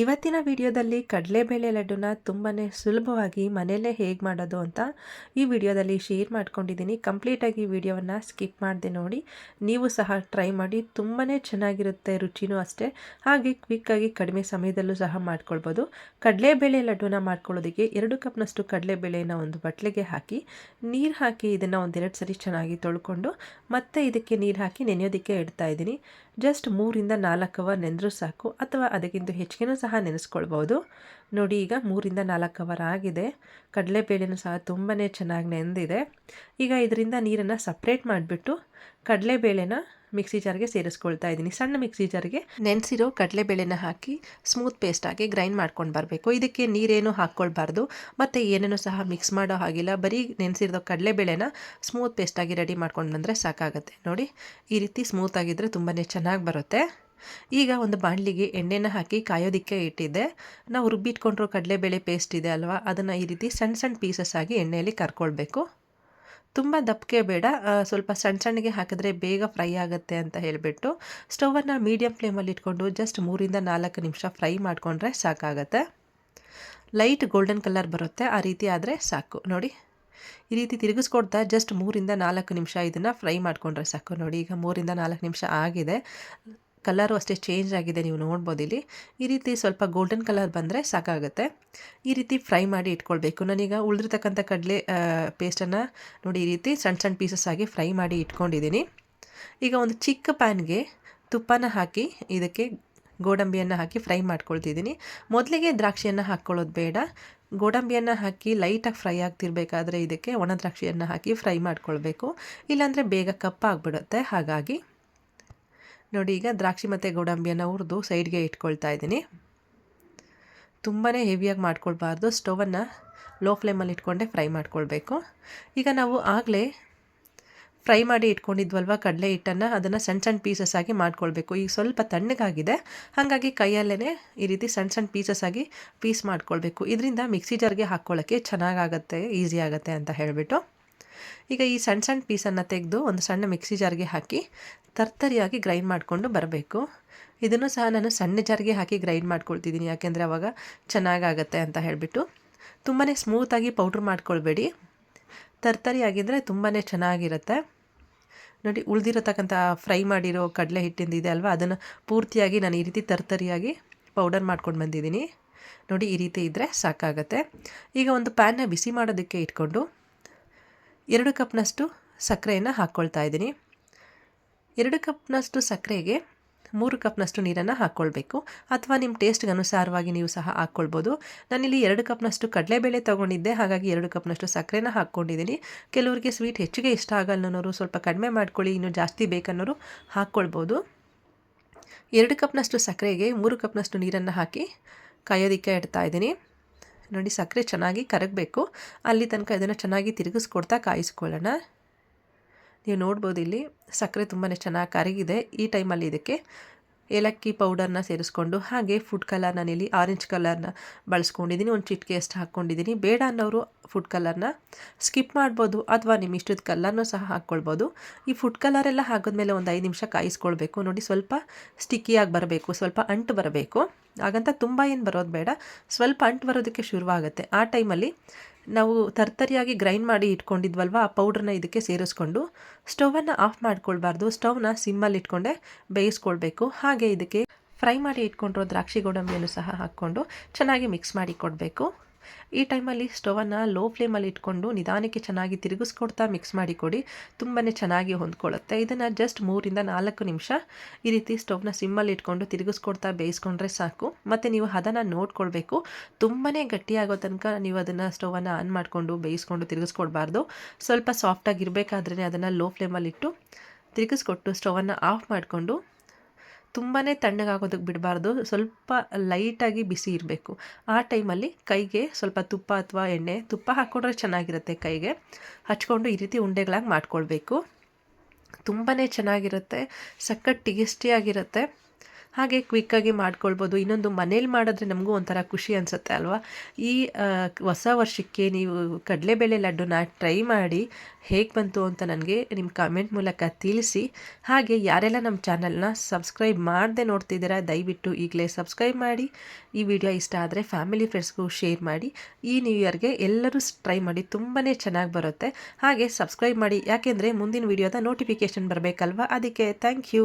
ಇವತ್ತಿನ ವಿಡಿಯೋದಲ್ಲಿ ಕಡಲೆಬೇಳೆ ಲಡ್ಡುನ ತುಂಬಾ ಸುಲಭವಾಗಿ ಮನೆಯಲ್ಲೇ ಹೇಗೆ ಮಾಡೋದು ಅಂತ ಈ ವಿಡಿಯೋದಲ್ಲಿ ಶೇರ್ ಮಾಡ್ಕೊಂಡಿದ್ದೀನಿ. ಕಂಪ್ಲೀಟಾಗಿ ವಿಡಿಯೋವನ್ನು ಸ್ಕಿಪ್ ಮಾಡಿದೆ ನೋಡಿ. ನೀವು ಸಹ ಟ್ರೈ ಮಾಡಿ. ತುಂಬಾ ಚೆನ್ನಾಗಿರುತ್ತೆ, ರುಚಿನೂ ಅಷ್ಟೇ. ಹಾಗೆ ಕ್ವಿಕ್ಕಾಗಿ ಕಡಿಮೆ ಸಮಯದಲ್ಲೂ ಸಹ ಮಾಡ್ಕೊಳ್ಬೋದು. ಕಡಲೆಬೇಳೆ ಲಡ್ಡುನ ಮಾಡ್ಕೊಳ್ಳೋದಕ್ಕೆ ಎರಡು ಕಪ್ನಷ್ಟು ಕಡಲೆಬೇಳೆನ ಒಂದು ಬಟ್ಲಿಗೆ ಹಾಕಿ, ನೀರು ಹಾಕಿ ಇದನ್ನು ಒಂದೆರಡು ಸರಿ ಚೆನ್ನಾಗಿ ತೊಳ್ಕೊಂಡು, ಮತ್ತೆ ಇದಕ್ಕೆ ನೀರು ಹಾಕಿ ನೆನೆಯೋದಕ್ಕೆ ಇಡ್ತಾ ಇದ್ದೀನಿ. ಜಸ್ಟ್ ಮೂರಿಂದ ನಾಲ್ಕು ಅವರ್ ನೆಂದರೂ ಸಾಕು, ಅಥವಾ ಅದಕ್ಕಿಂತ ಹೆಚ್ಚಿಗೆನೂ ಸಹ ನೆನೆಸ್ಕೊಳ್ಬೋದು. ನೋಡಿ, ಈಗ ಮೂರಿಂದ ನಾಲ್ಕು ಅವರ್ ಆಗಿದೆ ಕಡಲೆಬೇಳೆನೂ ಸಹ ತುಂಬಾ ಚೆನ್ನಾಗಿ ನೆಂದಿದೆ. ಈಗ ಇದರಿಂದ ನೀರನ್ನು ಸಪ್ರೇಟ್ ಮಾಡಿಬಿಟ್ಟು ಕಡಲೆಬೇಳೆನ ಮಿಕ್ಸಿ ಜಾರ್ಗೆ ಸೇರಿಸ್ಕೊಳ್ತಾ ಇದ್ದೀನಿ. ಸಣ್ಣ ಮಿಕ್ಸಿ ಜಾರ್ಗೆ ನೆನೆಸಿರೋ ಕಡಲೆಬೇಳೆನ ಹಾಕಿ ಸ್ಮೂತ್ ಪೇಸ್ಟ್ ಆಗಿ ಗ್ರೈಂಡ್ ಮಾಡ್ಕೊಂಡು ಬರಬೇಕು. ಇದಕ್ಕೆ ನೀರೇನು ಹಾಕ್ಕೊಳ್ಬಾರ್ದು. ಮತ್ತು ಏನೇನು ಸಹ ಮಿಕ್ಸ್ ಮಾಡೋ ಹಾಗಿಲ್ಲ. ಬರೀ ನೆನೆಸಿರೋ ಕಡಲೆಬೇಳೆನ ಸ್ಮೂತ್ ಪೇಸ್ಟಾಗಿ ರೆಡಿ ಮಾಡ್ಕೊಂಡು ಬಂದರೆ ಸಾಕಾಗುತ್ತೆ. ನೋಡಿ, ಈ ರೀತಿ ಸ್ಮೂತ್ ಆಗಿದ್ದರೆ ತುಂಬಾ ಚೆನ್ನಾಗಿ ಬರುತ್ತೆ. ಈಗ ಒಂದು ಬಾಣಲಿಗೆ ಎಣ್ಣೆನ ಹಾಕಿ ಕಾಯೋದಿಕ್ಕೆ ಇಟ್ಟಿದ್ದೆ. ನಾವು ರುಬ್ಬಿಟ್ಕೊಂಡಿರೋ ಕಡಲೆಬೇಳೆ ಪೇಸ್ಟ್ ಇದೆ ಅಲ್ವಾ? ಅದನ್ನು ಈ ರೀತಿ ಸಣ್ಣ ಸಣ್ಣ ಪೀಸಸ್ ಆಗಿ ಎಣ್ಣೆಯಲ್ಲಿ ಕರ್ಕೊಳ್ಬೇಕು. ತುಂಬ ದಪ್ಪಗೆ ಬೇಡ. ಸ್ವಲ್ಪ ಸಣ್ಣ ಸಣ್ಣಗೆ ಹಾಕಿದ್ರೆ ಬೇಗ ಫ್ರೈ ಆಗುತ್ತೆ ಅಂತ ಹೇಳಿಬಿಟ್ಟು ಸ್ಟವನ್ನು ಮೀಡಿಯಮ್ ಫ್ಲೇಮಲ್ಲಿ ಇಟ್ಕೊಂಡು ಜಸ್ಟ್ ಮೂರಿಂದ ನಾಲ್ಕು ನಿಮಿಷ ಫ್ರೈ ಮಾಡಿಕೊಂಡ್ರೆ ಸಾಕಾಗತ್ತೆ. ಲೈಟ್ ಗೋಲ್ಡನ್ ಕಲರ್ ಬರುತ್ತೆ, ಆ ರೀತಿ ಆದರೆ ಸಾಕು. ನೋಡಿ, ಈ ರೀತಿ ತಿರುಗಿಸ್ಕೊಡ್ತಾ ಜಸ್ಟ್ ಮೂರಿಂದ ನಾಲ್ಕು ನಿಮಿಷ ಇದನ್ನು ಫ್ರೈ ಮಾಡಿಕೊಂಡ್ರೆ ಸಾಕು. ನೋಡಿ, ಈಗ ಮೂರಿಂದ ನಾಲ್ಕು ನಿಮಿಷ ಆಗಿದೆ. ಕಲರು ಅಷ್ಟೇ ಚೇಂಜ್ ಆಗಿದೆ ನೀವು ನೋಡ್ಬೋದು ಇಲ್ಲಿ ಈ ರೀತಿ ಸ್ವಲ್ಪ ಗೋಲ್ಡನ್ ಕಲರ್ ಬಂದರೆ ಸಾಕಾಗುತ್ತೆ. ಈ ರೀತಿ ಫ್ರೈ ಮಾಡಿ ಇಟ್ಕೊಳ್ಬೇಕು. ನಾನೀಗ ಉಳಿದಿರ್ತಕ್ಕಂಥ ಕಡಲೆ ಪೇಸ್ಟನ್ನು ನೋಡಿ ಈ ರೀತಿ ಸಣ್ಣ ಸಣ್ಣ ಪೀಸಸ್ ಆಗಿ ಫ್ರೈ ಮಾಡಿ ಇಟ್ಕೊಂಡಿದ್ದೀನಿ ಈಗ ಒಂದು ಚಿಕ್ಕ ಪ್ಯಾನ್ಗೆ ತುಪ್ಪನ ಹಾಕಿ ಇದಕ್ಕೆ ಗೋಡಂಬಿಯನ್ನು ಹಾಕಿ ಫ್ರೈ ಮಾಡ್ಕೊಳ್ತಿದ್ದೀನಿ ಮೊದಲಿಗೆ ದ್ರಾಕ್ಷಿಯನ್ನು ಹಾಕ್ಕೊಳ್ಳೋದು ಬೇಡ. ಗೋಡಂಬಿಯನ್ನು ಹಾಕಿ ಲೈಟಾಗಿ ಫ್ರೈ ಆಗ್ತಿರ್ಬೇಕಾದ್ರೆ ಇದಕ್ಕೆ ಒಣ ದ್ರಾಕ್ಷಿಯನ್ನು ಹಾಕಿ ಫ್ರೈ ಮಾಡ್ಕೊಳ್ಬೇಕು. ಇಲ್ಲಾಂದರೆ ಬೇಗ ಕಪ್ಪಾಗ್ಬಿಡುತ್ತೆ. ಹಾಗಾಗಿ ನೋಡಿ, ಈಗ ದ್ರಾಕ್ಷಿ ಮತ್ತು ಗೋಡಂಬಿಯನ್ನು ಹುರಿದು ಸೈಡ್ಗೆ ಇಟ್ಕೊಳ್ತಾ ಇದ್ದೀನಿ. ತುಂಬಾ ಹೆವಿಯಾಗಿ ಮಾಡ್ಕೊಳ್ಬಾರ್ದು. ಸ್ಟವನ್ನು ಲೋ ಫ್ಲೇಮಲ್ಲಿ ಇಟ್ಕೊಂಡೆ ಫ್ರೈ ಮಾಡ್ಕೊಳ್ಬೇಕು. ಈಗ ನಾವು ಆಗಲೇ ಫ್ರೈ ಮಾಡಿ ಇಟ್ಕೊಂಡಿದ್ವಲ್ವ ಕಡಲೆ ಹಿಟ್ಟನ್ನು, ಅದನ್ನು ಸಣ್ಣ ಸಣ್ಣ ಪೀಸಸ್ ಆಗಿ ಮಾಡ್ಕೊಳ್ಬೇಕು. ಈಗ ಸ್ವಲ್ಪ ತಣ್ಣಗಾಗಿದೆ. ಹಾಗಾಗಿ ಕೈಯಲ್ಲೇ ಈ ರೀತಿ ಸಣ್ಣ ಸಣ್ಣ ಪೀಸಸ್ ಆಗಿ ಪೀಸ್ ಮಾಡ್ಕೊಳ್ಬೇಕು. ಇದರಿಂದ ಮಿಕ್ಸಿ ಜಾರ್ಗೆ ಹಾಕ್ಕೊಳ್ಳೋಕ್ಕೆ ಚೆನ್ನಾಗಾಗತ್ತೆ, ಈಸಿ ಆಗುತ್ತೆ ಅಂತ ಹೇಳಿಬಿಟ್ಟು. ಈಗ ಈ ಸಣ್ಣ ಸಣ್ಣ ಪೀಸನ್ನು ತೆಗೆದು ಒಂದು ಸಣ್ಣ ಮಿಕ್ಸಿ ಜಾರ್ಗೆ ಹಾಕಿ ತರ್ತರಿಯಾಗಿ ಗ್ರೈಂಡ್ ಮಾಡಿಕೊಂಡು ಬರಬೇಕು. ಇದನ್ನು ಸಹ ನಾನು ಸಣ್ಣ ಜಾರ್ಗೆ ಹಾಕಿ ಗ್ರೈಂಡ್ ಮಾಡ್ಕೊಳ್ತಿದ್ದೀನಿ, ಯಾಕೆಂದರೆ ಅವಾಗ ಚೆನ್ನಾಗಾಗತ್ತೆ ಅಂತ ಹೇಳಿಬಿಟ್ಟು. ತುಂಬಾ ಸ್ಮೂತಾಗಿ ಪೌಡ್ರ್ ಮಾಡ್ಕೊಳ್ಬೇಡಿ. ತರ್ತರಿಯಾಗಿದ್ದರೆ ತುಂಬಾ ಚೆನ್ನಾಗಿರುತ್ತೆ. ನೋಡಿ, ಉಳಿದಿರತಕ್ಕಂಥ ಫ್ರೈ ಮಾಡಿರೋ ಕಡಲೆ ಹಿಟ್ಟಿಂದ ಇದೆ ಅಲ್ವಾ? ಅದನ್ನು ಪೂರ್ತಿಯಾಗಿ ನಾನು ಈ ರೀತಿ ತರ್ತರಿಯಾಗಿ ಪೌಡರ್ ಮಾಡ್ಕೊಂಡು ಬಂದಿದ್ದೀನಿ. ನೋಡಿ, ಈ ರೀತಿ ಇದ್ದರೆ ಸಾಕಾಗತ್ತೆ. ಈಗ ಒಂದು ಪ್ಯಾನ್ನ ಬಿಸಿ ಮಾಡೋದಕ್ಕೆ ಇಟ್ಕೊಂಡು ಎರಡು ಕಪ್ನಷ್ಟು ಸಕ್ಕರೆಯನ್ನು ಹಾಕ್ಕೊಳ್ತಾ ಇದ್ದೀನಿ. ಎರಡು ಕಪ್ನಷ್ಟು ಸಕ್ಕರೆಗೆ ಮೂರು ಕಪ್ನಷ್ಟು ನೀರನ್ನು ಹಾಕ್ಕೊಳ್ಬೇಕು. ಅಥವಾ ನಿಮ್ಮ ಟೇಸ್ಟ್ಗೆ ಅನುಸಾರವಾಗಿ ನೀವು ಸಹ ಹಾಕ್ಕೊಳ್ಬೋದು. ನಾನಿಲ್ಲಿ ಎರಡು ಕಪ್ನಷ್ಟು ಕಡಲೆಬೇಳೆ ತೊಗೊಂಡಿದ್ದೆ. ಹಾಗಾಗಿ ಎರಡು ಕಪ್ನಷ್ಟು ಸಕ್ಕರೆನ ಹಾಕ್ಕೊಂಡಿದ್ದೀನಿ. ಕೆಲವರಿಗೆ ಸ್ವೀಟ್ ಹೆಚ್ಚಿಗೆ ಇಷ್ಟ ಆಗಲ್ಲ ಅನ್ನೋರು ಸ್ವಲ್ಪ ಕಡಿಮೆ ಮಾಡ್ಕೊಳ್ಳಿ. ಇನ್ನೂ ಜಾಸ್ತಿ ಬೇಕನ್ನೋರು ಹಾಕ್ಕೊಳ್ಬೋದು. ಎರಡು ಕಪ್ನಷ್ಟು ಸಕ್ಕರೆಗೆ ಮೂರು ಕಪ್ನಷ್ಟು ನೀರನ್ನು ಹಾಕಿ ಕಾಯೋದಕ್ಕೆ ಇಡ್ತಾ ಇದ್ದೀನಿ. ನೋಡಿ ಸಕ್ಕರೆ ಚೆನ್ನಾಗಿ ಕರಗಬೇಕು. ಅಲ್ಲಿ ತನಕ ಇದನ್ನು ಚೆನ್ನಾಗಿ ತಿರುಗಿಸ್ಕೊಡ್ತಾ ಕಾಯಿಸ್ಕೊಳ್ಳೋಣ. ನೀವು ನೋಡ್ಬೋದು ಇಲ್ಲಿ ಸಕ್ಕರೆ ತುಂಬಾ ಚೆನ್ನಾಗಿ ಕರಗಿದೆ. ಈ ಟೈಮಲ್ಲಿ ಇದಕ್ಕೆ ಏಲಕ್ಕಿ ಪೌಡರ್ನ ಸೇರಿಸ್ಕೊಂಡು ಹಾಗೆ ಫುಡ್ ಕಲರ್ ನಾನಿಲ್ಲಿ ಆರೆಂಜ್ ಕಲರ್ನ ಬಳಸ್ಕೊಂಡಿದ್ದೀನಿ. ಒಂದು ಚಿಟಿಕೆ ಅಷ್ಟು ಹಾಕ್ಕೊಂಡಿದ್ದೀನಿ. ಬೇಡ ಅನ್ನೋರು ಫುಡ್ ಕಲರ್ನ ಸ್ಕಿಪ್ ಮಾಡ್ಬೋದು ಅಥವಾ ನಿಮ್ಮ ಇಷ್ಟದ ಕಲರ್ನೂ ಸಹ ಹಾಕ್ಕೊಳ್ಬೋದು. ಈ ಫುಡ್ ಕಲರ್ ಎಲ್ಲ ಹಾಕಿದ್ಮೇಲೆ ಒಂದು ಐದು ನಿಮಿಷ ಕಾಯಿಸ್ಕೊಳ್ಬೇಕು. ನೋಡಿ ಸ್ವಲ್ಪ ಸ್ಟಿಕ್ಕಿಯಾಗಿ ಬರಬೇಕು, ಸ್ವಲ್ಪ ಅಂಟು ಬರಬೇಕು. ಹಾಗಂತ ತುಂಬ ಏನು ಬರೋದು ಬೇಡ. ಸ್ವಲ್ಪ ಅಂಟು ಬರೋದಕ್ಕೆ ಶುರುವಾಗುತ್ತೆ. ಆ ಟೈಮಲ್ಲಿ ನಾವು ತರ್ತರಿಯಾಗಿ ಗ್ರೈಂಡ್ ಮಾಡಿ ಇಟ್ಕೊಂಡಿದ್ವಲ್ವ, ಆ ಪೌಡ್ರನ್ನ ಇದಕ್ಕೆ ಸೇರಿಸ್ಕೊಂಡು ಸ್ಟವನ್ನು ಆಫ್ ಮಾಡ್ಕೊಳ್ಬಾರ್ದು. ಸ್ಟವ್ನ ಸಿಮ್ಮಲ್ಲಿ ಇಟ್ಕೊಂಡೆ ಬೇಯಿಸ್ಕೊಳ್ಬೇಕು. ಹಾಗೆ ಇದಕ್ಕೆ ಫ್ರೈ ಮಾಡಿ ಇಟ್ಕೊಂಡಿರೋ ದ್ರಾಕ್ಷಿ ಗೋಡಂಬಿಯನ್ನು ಸಹ ಹಾಕ್ಕೊಂಡು ಚೆನ್ನಾಗಿ ಮಿಕ್ಸ್ ಮಾಡಿ ಕೊಡಬೇಕು. ಈ ಟೈಮಲ್ಲಿ ಸ್ಟವನ್ನು ಲೋ ಫ್ಲೇಮಲ್ಲಿ ಇಟ್ಕೊಂಡು ನಿಧಾನಕ್ಕೆ ಚೆನ್ನಾಗಿ ತಿರುಗಿಸ್ಕೊಡ್ತಾ ಮಿಕ್ಸ್ ಮಾಡಿ ಕೊಡಿ ತುಂಬಾ ಚೆನ್ನಾಗಿ ಹೊಂದ್ಕೊಳ್ಳುತ್ತೆ. ಇದನ್ನು ಜಸ್ಟ್ ಮೂರಿಂದ ನಾಲ್ಕು ನಿಮಿಷ ಈ ರೀತಿ ಸ್ಟವ್ನ ಸಿಮ್ಮಲ್ಲಿ ಇಟ್ಕೊಂಡು ತಿರುಗಿಸ್ಕೊಡ್ತಾ ಬೇಯಿಸ್ಕೊಂಡ್ರೆ ಸಾಕು. ಮತ್ತು ನೀವು ಅದನ್ನು ನೋಡ್ಕೊಳ್ಬೇಕು. ತುಂಬಾ ಗಟ್ಟಿಯಾಗೋ ತನಕ ನೀವು ಅದನ್ನು ಸ್ಟವನ್ನು ಆನ್ ಮಾಡಿಕೊಂಡು ಬೇಯಿಸ್ಕೊಂಡು ತಿರುಗಿಸ್ಕೊಡ್ಬಾರ್ದು. ಸ್ವಲ್ಪ ಸಾಫ್ಟಾಗಿ ಇರಬೇಕಾದ್ರೆ ಅದನ್ನು ಲೋ ಫ್ಲೇಮಲ್ಲಿಟ್ಟು ತಿರುಗಿಸ್ಕೊಟ್ಟು ಸ್ಟವನ್ನು ಆಫ್ ಮಾಡಿಕೊಂಡು ತುಂಬಾ ತಣ್ಣಗಾಗೋದಕ್ಕೆ ಬಿಡಬಾರ್ದು. ಸ್ವಲ್ಪ ಲೈಟಾಗಿ ಬಿಸಿ ಇರಬೇಕು. ಆ ಟೈಮಲ್ಲಿ ಕೈಗೆ ಸ್ವಲ್ಪ ತುಪ್ಪ ಅಥವಾ ಎಣ್ಣೆ, ತುಪ್ಪ ಹಾಕ್ಕೊಂಡ್ರೆ ಚೆನ್ನಾಗಿರುತ್ತೆ ಕೈಗೆ. ಹಚ್ಕೊಂಡು ಈ ರೀತಿ ಉಂಡೆಗಳಾಗಿ ಮಾಡ್ಕೊಳ್ಬೇಕು. ತುಂಬಾ ಚೆನ್ನಾಗಿರುತ್ತೆ. ಸಖತ್ ಟೇಸ್ಟಿಯಾಗಿರುತ್ತೆ ಹಾಗೆ ಕ್ವಿಕ್ಕಾಗಿ ಮಾಡ್ಕೊಳ್ಬೋದು. ಇನ್ನೊಂದು ಮನೇಲಿ ಮಾಡಿದ್ರೆ ನಮಗೂ ಒಂಥರ ಖುಷಿ ಅನಿಸುತ್ತೆ ಅಲ್ವಾ? ಈ ಹೊಸ ವರ್ಷಕ್ಕೆ ನೀವು ಕಡಲೆಬೇಳೆ ಲಡ್ಡುನ ಟ್ರೈ ಮಾಡಿ ಹೇಗೆ ಬಂತು ಅಂತ ನನಗೆ ನಿಮ್ಮ ಕಾಮೆಂಟ್ ಮೂಲಕ ತಿಳಿಸಿ. ಹಾಗೆ ಯಾರೆಲ್ಲ ನಮ್ಮ ಚಾನಲ್ನ ಸಬ್ಸ್ಕ್ರೈಬ್ ಮಾಡದೆ ನೋಡ್ತಿದ್ದೀರಾ, ದಯವಿಟ್ಟು ಈಗಲೇ ಸಬ್ಸ್ಕ್ರೈಬ್ ಮಾಡಿ. ಈ ವಿಡಿಯೋ ಇಷ್ಟ ಆದರೆ ಫ್ಯಾಮಿಲಿ ಫ್ರೆಂಡ್ಸ್ಗೂ ಶೇರ್ ಮಾಡಿ. ಈ ನ್ಯೂ ಇಯರ್ಗೆ ಎಲ್ಲರೂ ಟ್ರೈ ಮಾಡಿ ತುಂಬಾ ಚೆನ್ನಾಗಿ ಬರುತ್ತೆ. ಹಾಗೆ ಸಬ್ಸ್ಕ್ರೈಬ್ ಮಾಡಿ. ಯಾಕೆಂದರೆ ಮುಂದಿನ ವಿಡಿಯೋದ ನೋಟಿಫಿಕೇಷನ್ ಬರಬೇಕಲ್ವಾ? ಅದಕ್ಕೆ ಥ್ಯಾಂಕ್ ಯು